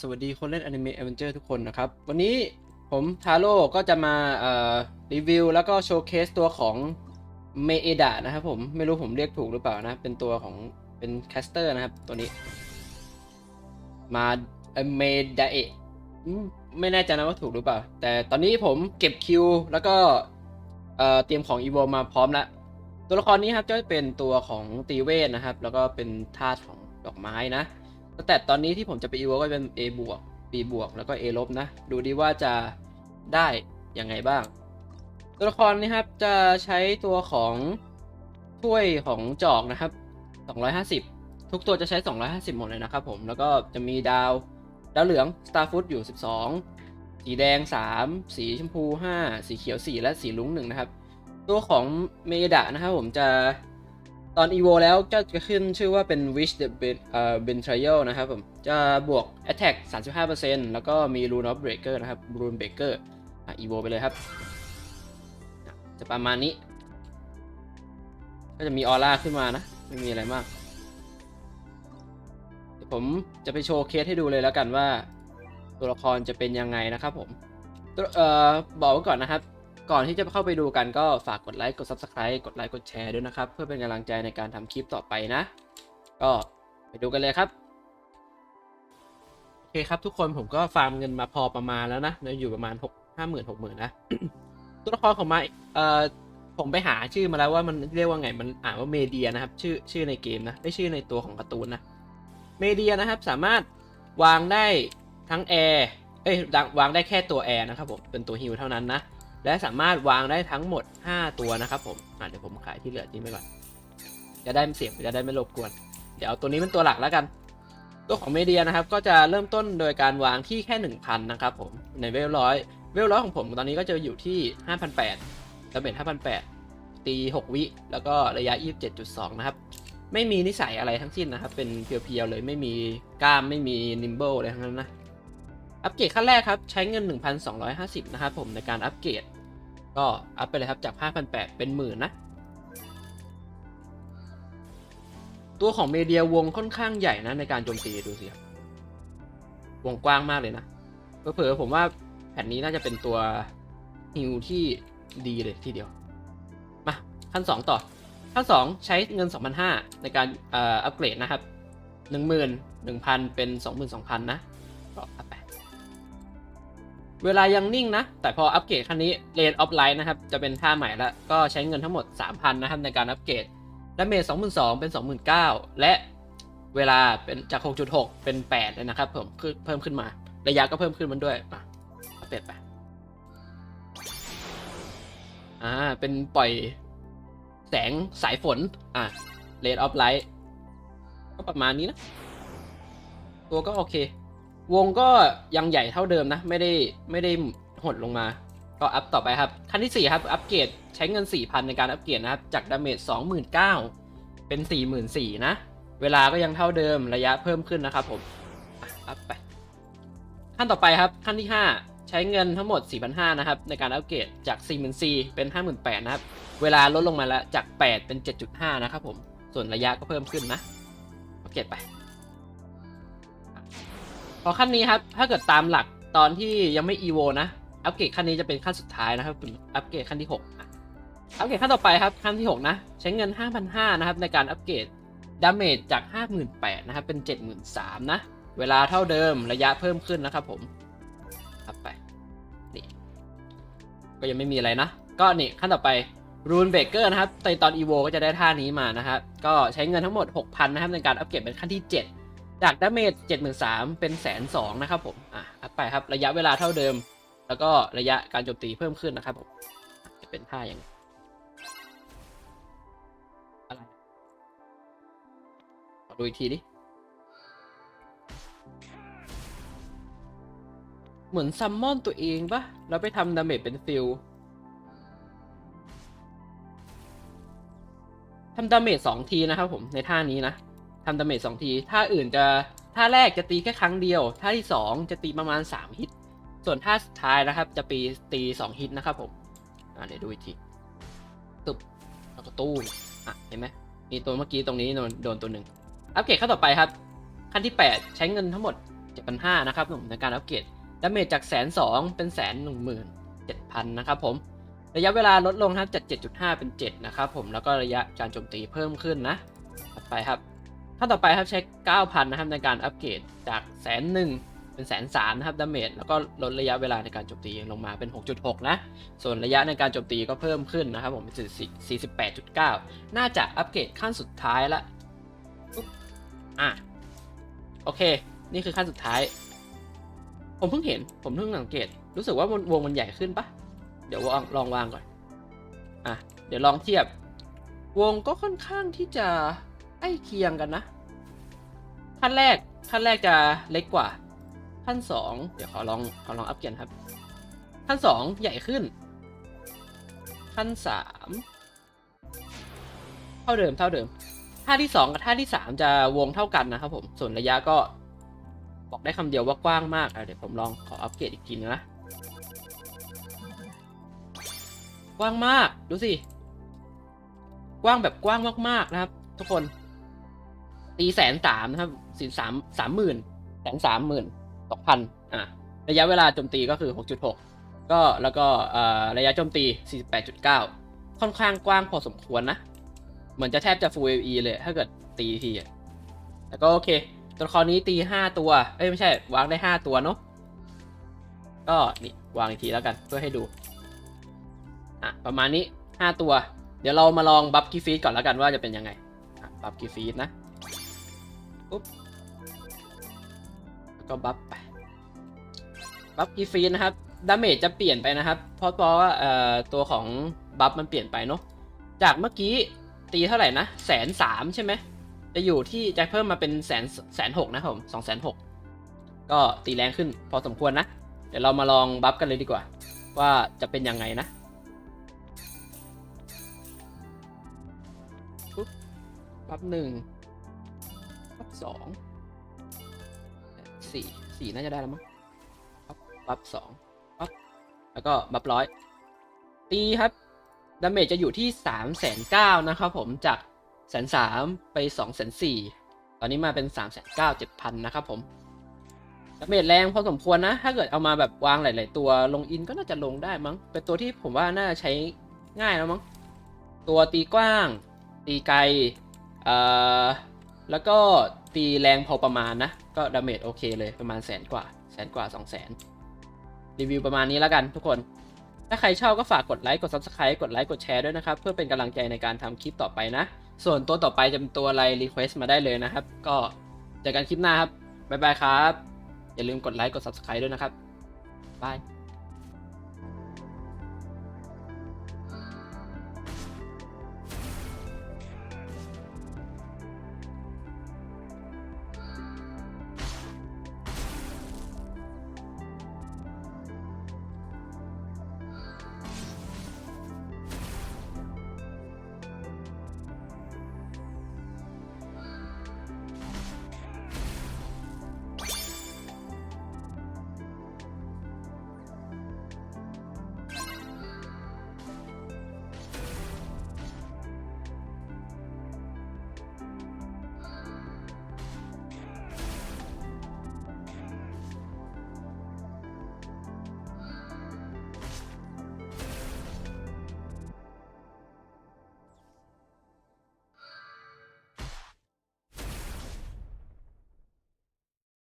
สวัสดีคนเล่นอนิเมะ a อเวนเจอร์ทุกคนนะครับ วันนี้ผมทาโร่ก็จะมารีวิวแล้วก็โชว์เคสตัวของเมเอดะนะครับผม ไม่รู้ผมเรียกถูกหรือเปล่านะ เป็นตัวของเป็นแคสเตอร์นะครับ ตัวนี้ มาเมดะเอะไม่แน่ใจนะว่าถูกหรือเปล่า แต่ตอนนี้ผมเก็บคิว แล้วก็เอ่อเตรียมของอีโวมาพร้อมแล้ว ตัวละครนี้ครับจะเป็นตัวของตีเวทนะครับ แล้วก็เป็นธาตุของดอกไม้นะ แต่ตอนนี้ที่ผมจะไปอีโวก็เป็น A บวก B บวกแล้วก็ A ลบนะ ดูดีว่าจะได้ยังไงบ้าง ตัวละครนี้ครับจะใช้ตัวของถ้วยของจอกนะครับ 250 ทุกตัวจะใช้ 250 หมดเลยนะครับผมแล้วก็จะมีดาวดาวเหลือง Starfoot อยู่ 12 สีแดง 3 สีชมพู 5 สีเขียว 4 และสีลุ้ง1นะครับ ตัวของเมดะนะครับผมจะ ตอน EVO แล้วก็จะขึ้นชื่อว่าเป็น Wish the Ben เอ่อ Betrayal นะครับผม จะบวก Attack 35%แล้วก็มี Rune of Breaker นะครับ Rune Breaker อะ EVO ไปเลยครับ จะประมาณนี้ ก็จะมีออร่าขึ้นมานะ ไม่มีอะไรมาก เดี๋ยวผมจะไปโชว์เคสให้ดูเลยแล้วกันว่า ตัวละครจะเป็นยังไงนะครับผมเอ่อบอกไว้ก่อนนะครับ ก่อนที่จะเข้าไปดูกันก็ฝากกดไลค์กด Subscribe กดไลค์กดแชร์ด้วยนะครับ เพื่อเป็นกำลังใจในการทำคลิปต่อไปนะ ก็ไปดูกันเลยครับ โอเคครับทุกคนผมก็ฟาร์มเงินมาพอประมาณแล้วนะเดี๋ยอยู่ประมาณหกห้าหมื่นหกหมื่นนะ ตัวละครของมาเอ่อผมไปหาชื่อมาแล้วว่ามันเรียกว่าไงมันอ่านว่าเมเดียนะครับ ชื่อชื่อในเกมนะไม่ชื่อในตัวของการ์ตูนนะเมเดียนะครับสามารถวางได้ทั้งแอร์เอ้ยวางได้แค่ตัวแอร์นะครับผมเป็นตัวฮิลเท่านั้นนะ และสามารถวางได้ทั้งหมด 5 ตัวนะครับผมอะเดี๋ยวผมขายที่เหลือทิ้งไปก่อน จะได้ไม่เสียงจะได้ไม่รบกวน เดี๋ยวเอาตัวนี้เป็นตัวหลักแล้วกัน ตัวของเมเดียนะครับ ก็จะเริ่มต้นโดยการวางที่แค่ 1,000 นะครับผม ในเวลร้อย เวลร้อยของผมตอนนี้ก็จะอยู่ที่ 5,800ดาเมจ5,800 ตี 6 วิ แล้วก็ระยะ 27.2 นะครับ ไม่มีนิสัยอะไรทั้งสิ้นนะครับ เป็นเพียวๆเลย ไม่มีกล้าม ไม่มีนิมเบิลอะไรทั้งนั้นนะ อัปเกรดขั้นแรกครับ ใช้เงิน 1,250 นะครับผมในการอัปเกรด ก็อัพไปเลยครับจาก 5,800 เป็นหมื่นนะ ตัวของเมเดียวงค่อนข้างใหญ่นะในการโจมตีดูสิครับวงกว้างมากเลยนะเผลอๆผมว่าแผ่นนี้น่าจะเป็นตัวฮิวที่ดีเลยทีเดียว มาขั้น 2 ต่อ ขั้น 2 ใช้เงิน 2,500 ในการอัปเกรดนะครับ 10,000 1,000 เป็น 22,000 นะก็อัพไป เวลายังนิ่งนะ แต่พออัปเกรดคันนี้ Lane of Light นะครับ จะเป็นท่าใหม่แล้วก็ใช้เงินทั้งหมด 3,000 นะครับในการอัปเกรดดาเมจ22,000 เป็น 29,000 และเวลาเป็นจาก 6.6 เป็น 8 เลยนะครับผมเพิ่มขึ้นมา ระยะก็เพิ่มขึ้นมันด้วยมาอัปเกรดไปอ่าเป็นปล่อยแสงสายฝน อะ Lane of Light ก็ประมาณนี้นะ ตัวก็โอเค วงก็ยังใหญ่เท่าเดิมนะ ไม่ได้ไม่ได้หดลงมา ก็อัพต่อไปครับ ขั้นที่ 4 ครับ อัปเกรดใช้เงิน 4,000 ในการอัปเกรดนะครับ จากดาเมจ29,000 เป็น 44,000 นะ เวลาก็ยังเท่าเดิมระยะเพิ่มขึ้นนะครับผม อัพไป ขั้นต่อไปครับ ขั้นที่ 5 ใช้เงินทั้งหมด 4,500 นะครับ ในการอัปเกรดจาก 44,000 เป็น 58,000 นะครับ เวลาลดลงมาแล้วจาก 8 เป็น 7.5 นะครับผม ส่วนระยะก็เพิ่มขึ้นนะ อัปเกรดไป พอขั้นนี้ครับ ถ้าเกิดตามหลักตอนที่ยังไม่ EVO นะ อัปเกรดขั้นนี้จะเป็นขั้นสุดท้ายนะครับเป็นอัปเกรดขั้นที่6อะอัปเกรดขั้นต่อไปครับขั้นที่ 6 นะ ใช้เงิน 5,500นะครับในการอัปเกรดดาเมจจาก 58,000นะครับเป็น 73,000นะ เวลาเท่าเดิมระยะเพิ่มขึ้นนะครับผมอัพไปนี่ก็ยังไม่มีอะไรนะ ก็นี่ขั้นต่อไปรูนเบเกอร์นะครับในตอน EVO ก็จะได้ท่านี้มานะครับก็ใช้เงินทั้งหมด 6,000นะครับในการอัปเกรดเป็นขั้นที่ 7 จากดาเมจ73,000เป็นแสนสองนะครับผมอะอัพไปครับระยะเวลาเท่าเดิม แล้วก็ระยะการโจมตีเพิ่มขึ้นนะครับผมจะเป็นท่าอย่างอะไรขอดูอีกทีดิเหมือนซัมมอนตัวเองปะแล้วไปทำดาเมจเป็นฟิลทำดาเมจสองทีนะครับผมในท่านี้นะำดาเมจสองที ท่าอื่นจะท่าแรกจะตีแค่ครั้งเดียว ท่าที่สองจะตีประมาณสามฮิต ส่วนท่าสุดท้ายนะครับ จะปีตีสองฮิตนะครับผมเดี๋ยวดูอีกทีตึบแล้วก็ตู้อะเห็นไหมมีตัวเมื่อกี้ตรงนี้โดนโดนตัวหนึ่งอัปเกรดขั้นต่อไปครับ ขั้นที่ 8 ใช้เงินทั้งหมด7,500นะครับผมในการอัปเกรดดาเมจจากแสนสองเป็นแสนหนึ่งหมื่นเจ็ดพันนะครับผมระยะเวลาลดลงครับจาก7.5 เป็น 7 นะครับผมแล้วก็ระยะการโจมตีเพิ่มขึ้นนะต่อไปครับ ขั้นต่อไปครับใช้ 9,000 นะครับในการอัปเกรดจากแสนหนึ่งเป็นแสนสามนะครับดาเมจแล้วก็ลดระยะเวลาในการโจมตีลงมาเป็น 6.6 นะ ส่วนระยะในการโจมตีก็เพิ่มขึ้นนะครับผมเป็น48.9 น่าจะอัปเกรดขั้นสุดท้ายละอะโอเค นี่คือขั้นสุดท้าย ผมเพิ่งเห็นผมเพิ่งสังเกต รู้สึกว่าวงมันใหญ่ขึ้นปะเดี๋ยวลองวางก่อนอะเดี๋ยวลองเทียบ วงก็ค่อนข้างที่จะ ใกล้เคียงกันนะ ขั้นแรกขั้นแรกจะเล็กกว่า ขั้นสองเดี๋ยวขอลองขอลองอัพเกียร์ครับ ขั้นสองใหญ่ขึ้น ขั้นสามเท่าเดิมเท่าเดิมท่าที่สองกับท่าที่สามจะวงเท่ากันนะครับ ผม ส่วนระยะก็บอกได้คำเดียวว่ากว้างมากอะเดี๋ยวผมลองขออัปเกรดอีกทีนึงนะกว้างมาก ดูสิ กว้างแบบกว้างมากๆนะครับ ทุกคน ตีแสนสามนะครับสินสามสามหมื่นแสนสามหมื่นตกพันอะระยะเวลาโจมตีก็คือหกจุดหกก็แล้วก็ระยะโจมตีสี่สิบแปดจุดเก้าค่อนข้างกว้างพอสมควรนะ เหมือนจะแทบจะ full AE เลย ถ้าเกิดตีทีอะแต่ก็โอเค ตัวละครนี้ตีห้าตัว เอ้ย ไม่ใช่ วางได้ห้าตัวเนาะก็นี่วางอีกทีแล้วกันเพื่อให้ดู อะ ประมาณนี้ 5 ตัว เดี๋ยวเรามาลองบัฟกีฟีดก่อนแล้วกันว่าจะเป็นยังไงบัฟกีฟีดนะ ปุ๊บแล้วก็บัฟไปบัฟกีฟีนะครับดาเมจจะเปลี่ยนไปนะครับ เพราะเพราะว่าเอ่อตัวของบัฟมันเปลี่ยนไปเนาะจากเมื่อกี้ตีเท่าไหร่นะแสนสามใช่ไหมจะอยู่ที่จะเพิ่มมาเป็นแสนแสนหกนะครับผมสองแสนหกก็ตีแรงขึ้นพอสมควรนะ เดี๋ยวเรามาลองบัฟกันเลยดีกว่า ว่าจะเป็นยังไงนะปุ๊บปั๊บหนึ่ง สองสี่สี่น่าจะได้แล้วมั้งปั๊บปั๊บสองปั๊บแล้วก็บับร้อยตีครับดาเมจจะอยู่ที่สามแสนเก้านะครับผมจากแสนสามไปสองแสนสี่ตอนนี้มาเป็นสามแสนเก้าเจ็ดพันนะครับผมดาเมจแรงพอสมควรนะ ถ้าเกิดเอามาแบบวางหลาย ๆ ตัวลงอินก็น่าจะลงได้มั้ง เป็นตัวที่ผมว่าน่าจะใช้ง่ายแล้วมั้ง ตัวตีกว้าง ตีไกล เอ่อ แล้วก็ ตีแรงพอประมาณนะ ก็ดาเมจโอเคเลยประมาณแสนกว่าแสนกว่าสองแสนรีวิวประมาณนี้แล้วกันทุกคน ถ้าใครชอบก็ฝากกดไลค์กด Subscribe กดไลค์กดแชร์ด้วยนะครับ เพื่อเป็นกำลังใจในการทำคลิปต่อไปนะ ส่วนตัวต่อไปจะเป็นตัวอะไรรีเควสต์มาได้เลยนะครับ ก็เจอกันคลิปหน้าครับบ๊ายบายครับ อย่าลืมกดไลค์กด Subscribe ด้วยนะครับบาย